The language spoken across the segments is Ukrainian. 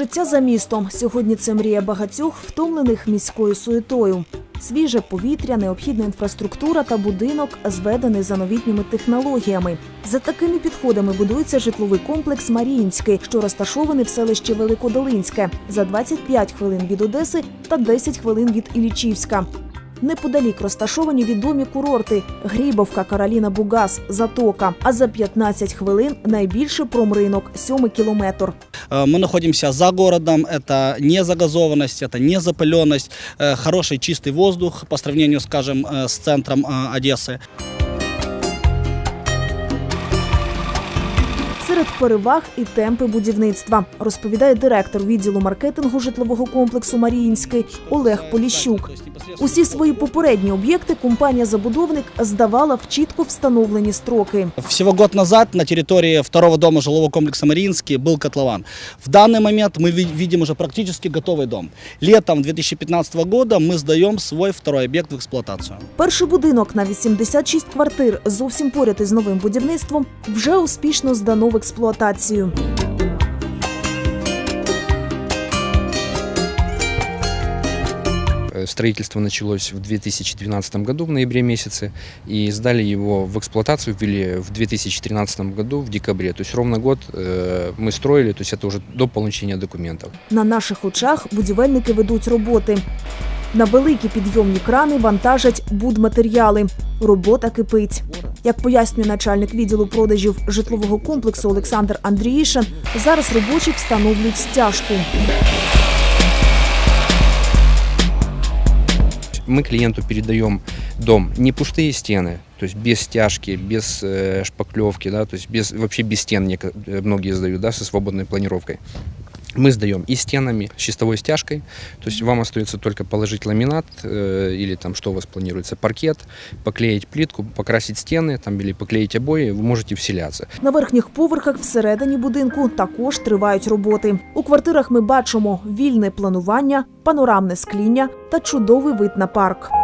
Життя за містом сьогодні це мрія багатьох, втомлених міською суетою. Свіже повітря, необхідна інфраструктура та будинок, зведений за новітніми технологіями. За такими підходами будується житловий комплекс Маріїнський, що розташований в селищі Великодолинське за 25 хвилин від Одеси та 10 хвилин від Ілічівська. Неподалік розташовані відомі курорти Грібовка, Кароліна Бугас, Затока. А за 15 хвилин найбільший промринок, сьомий кілометр. Э, Мы находимся за городом, это не загазованность, это не запыленность, э, хороший чистый воздух по сравнению, скажем, э, с центром э, Одессы. Серед переваг і темпи будівництва, розповідає директор відділу маркетингу житлового комплексу Маріїнський Олег Поліщук. Усі свої попередні об'єкти компанія-забудовник здавала в чітко встановлені строки. Всего год назад на территории второго дома жилого комплекса Мариинский был котлован. В данный момент мы ви- видим уже практически готовый дом. Летом 2015 года мы сдаем свой второй объект в эксплуатацию. Перший будинок на 86 квартир зовсім поряд із новим будівництвом вже успішно здано в експлуатацію. Э, Строительство началось в 2012 году, в ноябре месяце, и сдали его в эксплуатацию, ввели в 2013 году, в декабре. То есть ровно год э, мы строили, то есть это уже до получения документов. На наших очах будівельники ведуть роботи. На великі підйомні крани вантажать будматеріали. Робота кипить. Як пояснює начальник відділу продажів житлового комплексу Олександр Андріїшин, зараз робочі встановлюють стяжку. Мы клиенту передаем дом, не пустые стены, то есть без стяжки, без э, шпаклевки, да, то есть без, вообще без стен неко- э, многие сдают, да, со свободной планировкой. Мы сдаем и стенами, с чистовой стяжкой, то есть вам остается только положить ламинат э, или там что у вас планируется, паркет, поклеить плитку, покрасить стены там, или поклеить обои, вы можете вселяться. На верхніх поверхах всередині будинку також тривають роботи. У квартирах ми бачимо вільне планування, панорамне скління та чудовий вид на парк.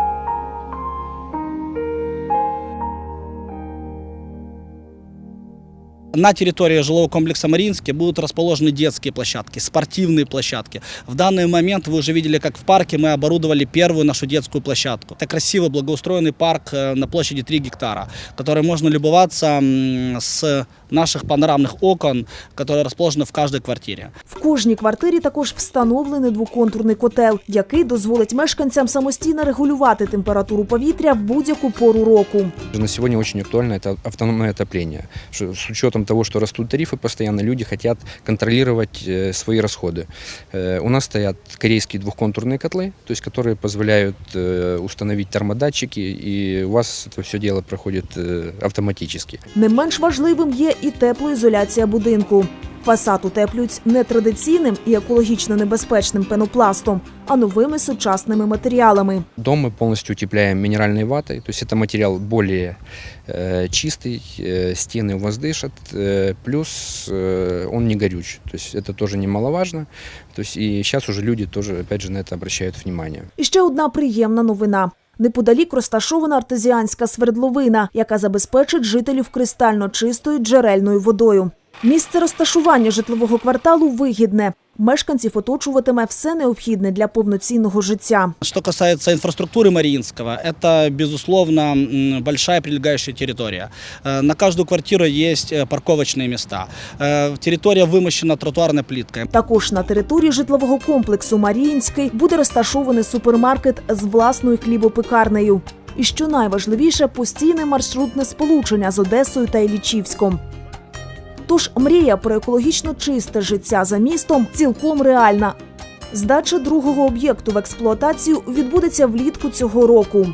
На территории жилого комплекса Мариинский будут расположены детские площадки, спортивные площадки. В данный момент вы уже видели, как в парке мы оборудовали первую нашу детскую площадку. Это красивый, благоустроенный парк э, на площади 3 гектара, который можно любоваться м, с наших панорамных окон, которые расположены в каждой квартире. В кожній квартирі також встановлений двоконтурний котел, який дозволить мешканцям самостійно регулювати температуру повітря в будь-яку пору року. На сегодня очень актуально это автономное отопление. Что С учетом того, что растут тарифы постоянно, люди хотят контролировать э, свои расходы. Э, У нас стоят корейские двухконтурные котлы, то есть которые позволяют э, установить термодатчики, и у вас это все дело проходит э, автоматически. Не менш важливим є і теплоізоляція будинку. Фасад утеплюють не традиційним і екологічно небезпечним пенопластом, а новими сучасними матеріалами. Дом мы полностью утепляем минеральной ватой, то есть это материал более э, чистый, э, стены у вас дышат, э, плюс э, он не горюч, то есть это тоже немаловажно. То есть и сейчас уже люди тоже, опять же, на это обращают внимание. І ще одна приємна новина. Неподалік розташована артезіанська свердловина, яка забезпечить жителів кристально чистою джерельною водою. Місце розташування житлового кварталу вигідне. Мешканців оточуватиме все необхідне для повноцінного життя. Что касается инфраструктуры Мариинского, это, безусловно, м, большая прилегающая территория. Э, На каждую квартиру есть э, парковочные места. Э, Территория вымощена тротуарной плиткой. Також на території житлового комплексу Маріїнський буде розташований супермаркет з власною хлібопекарнею. І що найважливіше, постійне маршрутне сполучення з Одесою та Іллічівськом. Тож мрія про екологічно чисте життя за містом цілком реальна. Здача другого об'єкту в експлуатацію відбудеться влітку цього року.